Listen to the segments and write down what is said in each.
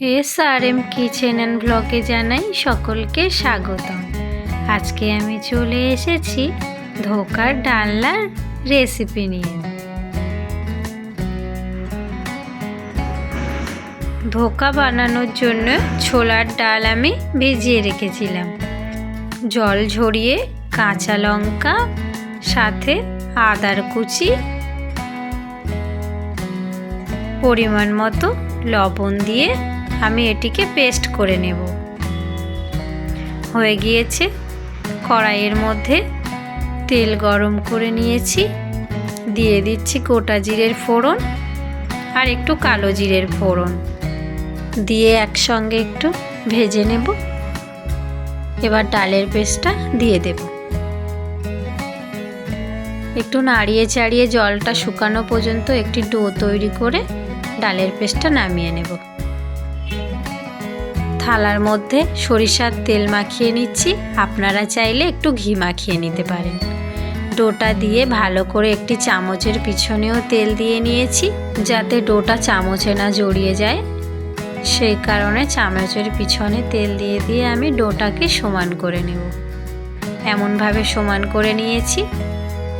S R M kitchen and ব্লগে জানাই সকলকে স্বাগতম। আজকে আমি চলে এসেছি ধোকার ডালনার রেসিপি নিয়ে। ধোকা বানানোর জন্য ছোলার ডাল আমি ভিজিয়ে রেখেছিলাম। জল ঝরিয়ে কাঁচা লঙ্কা, সাথে আদার কুচি, পরিমাণ মতো লবণ দিয়ে আমি এটিকে পেস্ট করে নেব। হয়ে গিয়েছে, কড়াইয়ের মধ্যে তেল গরম করে নিয়েছি। দিয়ে দিচ্ছি গোটা জিরের ফোড়ন আর একটু কালো জিরের ফোড়ন। দিয়ে একসঙ্গে একটু ভেজে নেব। এবার ডালের পেস্টটা দিয়ে দেব। একটু নাড়িয়ে চাড়িয়ে জলটা শুকানো পর্যন্ত একটি ডো তৈরি করে ডালের পেস্টটা নামিয়ে নেব। থালার মধ্যে সরিষার তেল মাখিয়ে নিচ্ছি। আপনারা চাইলে একটু ঘি মাখিয়ে নিতে পারেন। ডোটা দিয়ে ভালো করে একটি চামচের পিছনেও তেল দিয়ে নিয়েছি, যাতে ডোটা চামচে না জড়িয়ে যায়। সেই কারণে চামচের পিছনে তেল দিয়ে দিয়ে আমি ডোটাকে সমান করে নেব। এমনভাবে সমান করে নিয়েছি।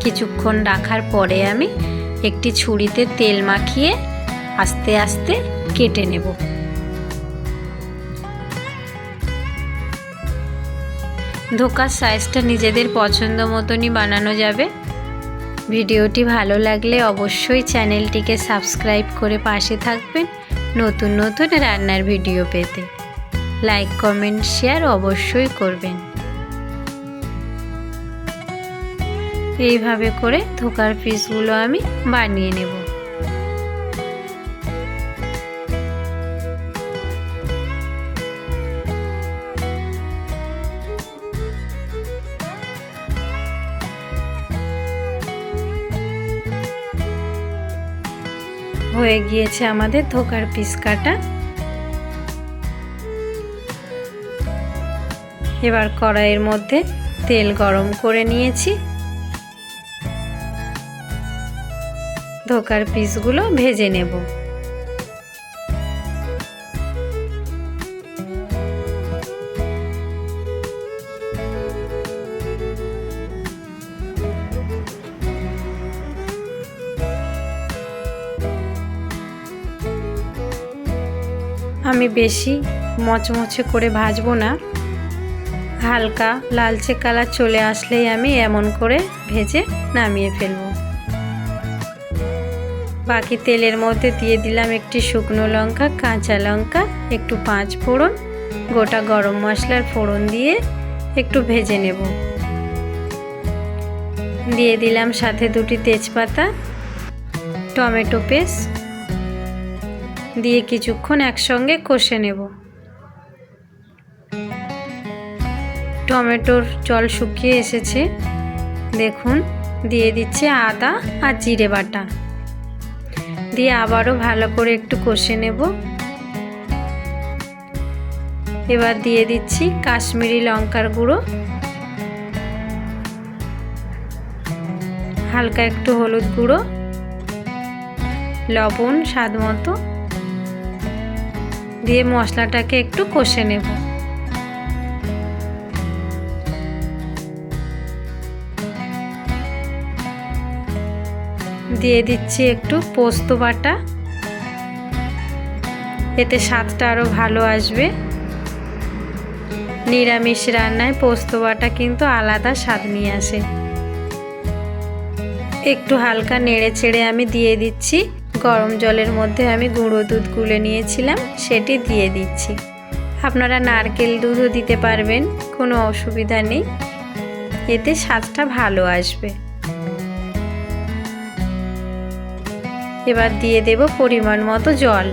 কিছুক্ষণ রাখার পরে আমি একটি ছুরিতে তেল মাখিয়ে আস্তে আস্তে কেটে নেব। ধোকার সাইজটা নিজেদের পছন্দ মতনই বানানো যাবে। ভিডিওটি ভালো লাগলে অবশ্যই চ্যানেলটিকে সাবস্ক্রাইব করে পাশে থাকবেন নতুন নতুন রান্নার ভিডিও পেতে। লাইক কমেন্ট শেয়ার অবশ্যই করবেন। এইভাবে করে ধোকার পিসগুলো আমি বানিয়ে নেব। হয়ে গিয়েছে আমাদের ধোকার পিস কাটা এবার কড়াইয়ের মধ্যে তেল গরম করে নিয়েছি। ধোকার পিসগুলো ভেজে নেব। আমি বেশি মচমচে করে ভাজবো না। হালকা লালচে কালার চলে আসলেই আমি এমন করে ভেজে নামিয়ে ফেলব। বাকি তেলের মধ্যে দিয়ে দিলাম একটি শুকনো লঙ্কা, কাঁচা লঙ্কা, একটু পাঁচ ফোড়ন, গোটা গরম মশলার ফোড়ন দিয়ে একটু ভেজে নেব। দিয়ে দিলাম সাথে দুটি তেজপাতা, টমেটো পেস্ট দিয়ে কিছুক্ষণ একসঙ্গে কষে নেব। টমেটোর জল শুকিয়ে এসেছে। দেখুন, দিয়ে দিচ্ছে আদা আর জিরে বাটা। দিয়ে আবারও ভালো করে একটু কষে নেব। এবার দিয়ে দিচ্ছি কাশ্মীরি লঙ্কার গুঁড়ো। হালকা একটু হলুদ গুঁড়ো। লবণ স্বাদ মতো। দিয়ে মশলাটাকে একটু কষে নেব। দিয়ে দিচ্ছি একটু পোস্ত বাটা। এতে স্বাদটা আরও ভালো আসবে। নিরামিষ রান্নায় পোস্ত বাটা কিন্তু আলাদা স্বাদ নিয়ে আসে। একটু হালকা নেড়ে চেড়ে আমি দিয়ে দিচ্ছি। গরম জলের মধ্যে আমি গুঁড়ো দুধ গুলে নিয়েছিলাম, সেটি দিয়ে দিচ্ছি। আপনারা নারকেল দুধও দিতে পারবেন, কোনো অসুবিধা নেই। এতে স্বাদটা ভালো আসবে। এবার দিয়ে দেব পরিমাণ মতো জল।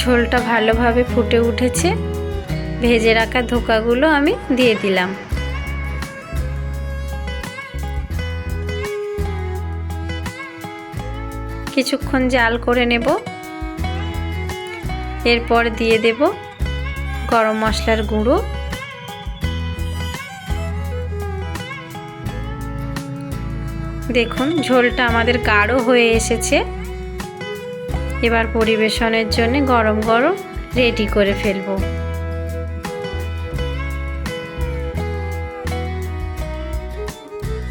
ঝোলটা ভালোভাবে ফুটে উঠেছে। ভেজে রাখা ধোকাগুলো আমি দিয়ে দিলাম। কিছুক্ষণ জাল করে নেব। এরপর দিয়ে দেব গরম মশলার গুঁড়ো। দেখুন, ঝোলটা আমাদের গাঢ় হয়ে এসেছে। এবার পরিবেশনের জন্য গরম গরম রেডি করে ফেলব।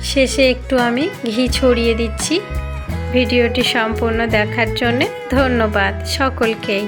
শেষে একটু আমি ঘি ছড়িয়ে দিচ্ছি। ভিডিওটি সম্পূর্ণ দেখার জন্য ধন্যবাদ সকলকেই।